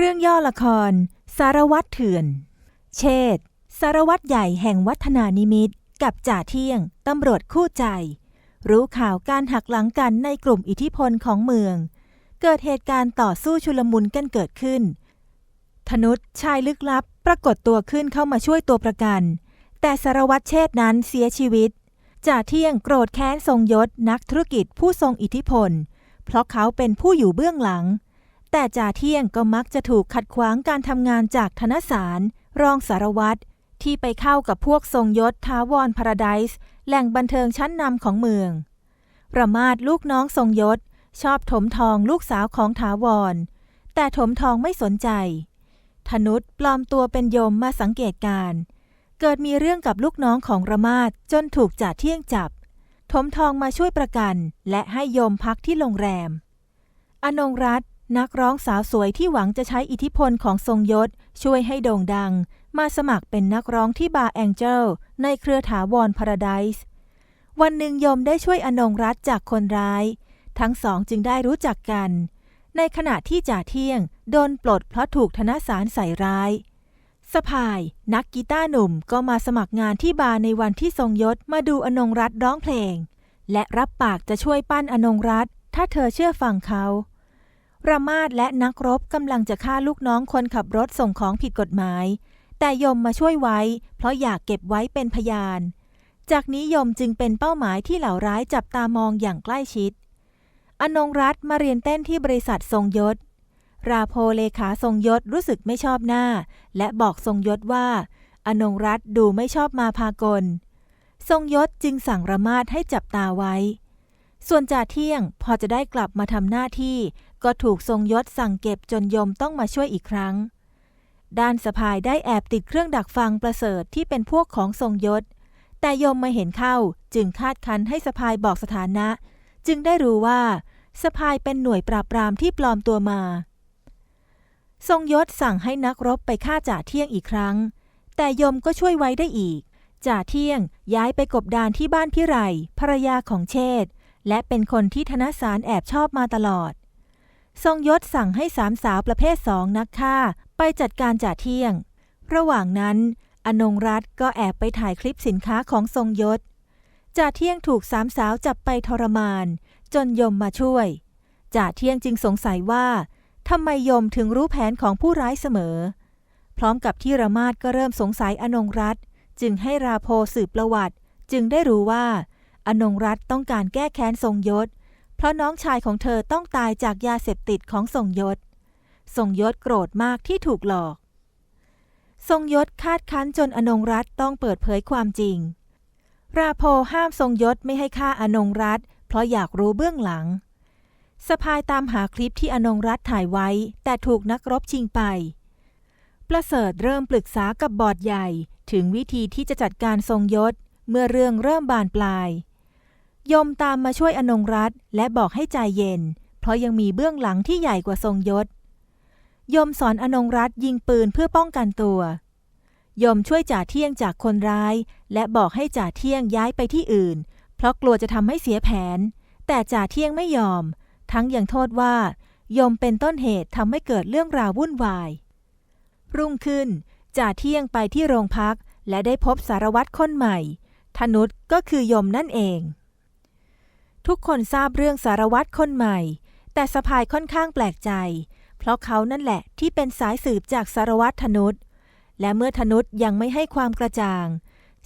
เรื่องย่อละคร สารวัตรเถื่อน เชษสารวัตรใหญ่แห่งวัฒนานิมิตกับจ่าเที่ยง ตำรวจคู่ใจ รู้ข่าวการหักหลังกันในกลุ่มอิทธิพลของเมือง เกิดเหตุการณ์ต่อสู้ชุลมุนกันเกิดขึ้น ธนุษชายลึกลับ ปรากฏตัวขึ้นเข้ามาช่วยตัวประกัน แต่สารวัตรเชษนั้นเสียชีวิตจ่าเที่ยงโกรธแค้นทรงยศนักธุรกิจผู้ทรงอิทธิพล เพราะเขาเป็นผู้อยู่เบื้องหลัง แต่จ่าเที่ยงก็มักจะถูกขัดขวางการทำงานจากธนสาร รองสารวัตรที่ไปเข้ากับพวกทรงยศท้าวรพาราไดส์แหล่งบันเทิงชั้นนำของเมือง ประมาทลูกน้องทรงยศ ชอบถมทองลูกสาวของท้าวร แต่ถมทองไม่สนใจ ธนุษปลอมตัวเป็นโยมมาสังเกตการ เกิดมีเรื่องกับลูกน้องของระมาดจนถูกจ่าเที่ยงจับ ถมทองมาช่วยประกัน และให้โยมพักที่โรงแรม อนงรัต นักร้องสาวสวยที่หวังจะใช้อิทธิพลของทรงยศ ช่วยให้โด่งดัง มาสมัครเป็นนักร้องที่บาร์แองเจลในเครือถาวรพาราไดส์วันหนึ่งยมได้ช่วยอนงรัตจากคนร้าย ทั้งสองจึงได้รู้จักกัน ในขณะที่จ่าเที่ยง โดนปลดเพราะถูกธนสารใส่ร้ายสพายนักกีตาร์หนุ่มก็มาสมัครงานที่บาร์ในวันที่ทรงยศมาดูอนงรัตร้องเพลง และรับปากจะช่วยปั้นอนงรัตถ้าเธอเชื่อฟังเขา ระมาดและนักรบกำลังจะฆ่าลูกน้องคนขับรถส่งของผิดกฎหมาย แต่ยมมาช่วยไว้ เพราะอยากเก็บไว้เป็นพยาน จากนี้ยมจึงเป็นเป้าหมายที่เหล่าร้ายจับตามองอย่างใกล้ชิด อนงรัตน์มาเรียนเต้นที่บริษัททรงยศ ราโพเลขาทรงยศรู้สึกไม่ชอบหน้า และบอกทรงยศว่า อนงรัตน์ดูไม่ชอบมาพากล ทรงยศจึงสั่งระมาดให้จับตาไว้ ส่วนจ่าเที่ยงพอจะได้กลับมาทำหน้าที่ ก็ถูกทรงยศสั่งเก็บจนยมต้องมาช่วยอีกครั้ง ด้านสะพายได้แอบติดเครื่องดักฟังประเสริฐที่เป็นพวกของทรงยศ แต่ยมมาเห็นเข้าจึงคาดคันให้สะพายบอกสถานะ จึงได้รู้ว่าสะพายเป็นหน่วยปราบปรามที่ปลอมตัวมา ทรงยศสั่งให้นักรบไปฆ่าจ่าเที่ยงอีกครั้ง แต่ยมก็ช่วยไว้ได้อีกจ่าเที่ยงย้ายไปกบดานที่บ้านพิไรภรรยาของเชษฐและเป็นคนที่ธนสารแอบชอบมาตลอด ทรงยศสั่งให้สามสาวประเภทสองนักฆ่า ไปจัดการจ่าเที่ยง ระหว่างนั้นอนงรัตก็แอบไปถ่ายคลิปสินค้าของทรงยศจ่าเที่ยงถูกสามสาวจับไปทรมาน จนยมมาช่วยจ่าเที่ยงจึงสงสัยว่าทำไมยมถึงรู้แผนของผู้ร้ายเสมอ พร้อมกับที่ระมาดก็เริ่มสงสัยอนงรัตจึงให้ราโพสืบประวัติ จึงได้รู้ว่า อนงรัตต้องการแก้แค้นทรงยศ เพราะน้องชายของเธอต้องตายจากยาเสพติดของทรงยศ ทรงยศโกรธมากที่ถูกหลอก ทรงยศคาดคั้นจนอนงรัตต้องเปิดเผยความจริง ราโพห้ามทรงยศไม่ให้ฆ่าอนงรัตเพราะอยากรู้เบื้องหลังสะพายตามหาคลิปที่อนงรัตถ่ายไว้ แต่ถูกนักรบชิงไป ประเสริฐเริ่มปรึกษากับบอร์ดใหญ่ ถึงวิธีที่จะจัดการทรงยศ เมื่อเรื่องเริ่มบานปลาย ยมตามมาช่วยอนงรัตและบอกให้ใจเย็น เพราะยังมีเบื้องหลังที่ใหญ่กว่าทรงยศ ยมสอนอนงรัตยิงปืนเพื่อป้องกันตัว ยมช่วยจ่าเที่ยงจากคนร้าย และบอกให้จ่าเที่ยงย้ายไปที่อื่น เพราะกลัวจะทำให้เสียแผน แต่จ่าเที่ยงไม่ยอม ทั้งยังโทษว่า ยมเป็นต้นเหตุทำให้เกิดเรื่องราววุ่นวาย รุ่งขึ้นจ่าเที่ยงไปที่โรงพักและได้พบสารวัตรคนใหม่ธนุษก็คือยมนั่นเอง ทุกคนทราบเรื่องสารวัตรคนใหม่ แต่สะพายค่อนข้างแปลกใจ เพราะเขานั่นแหละที่เป็นสายสืบจากสารวัตรธนุษและเมื่อธนุษยังไม่ให้ความกระจ่าง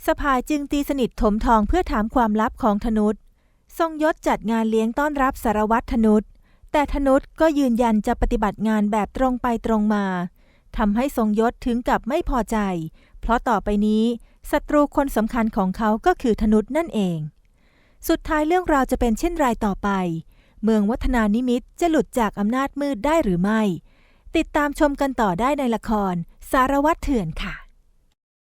สะพายจึงตีสนิทถมทองเพื่อถามความลับของธนุษทรงยศจัดงานเลี้ยงต้อนรับสารวัตรธนุษแต่ธนุษก็ยืนยันจะปฏิบัติงานแบบตรงไปตรงมาทำให้ทรงยศถึงกับไม่พอใจ เพราะต่อไปนี้ศัตรูคนสำคัญของเขาก็คือธนุษนั่นเอง สุดท้ายเรื่องราวจะเป็นเช่นไรต่อไป เมืองวัฒนานิมิตจะหลุดจากอำนาจมืดได้หรือไม่ ติดตามชมกันต่อได้ในละคร สารวัตรเถื่อนค่ะ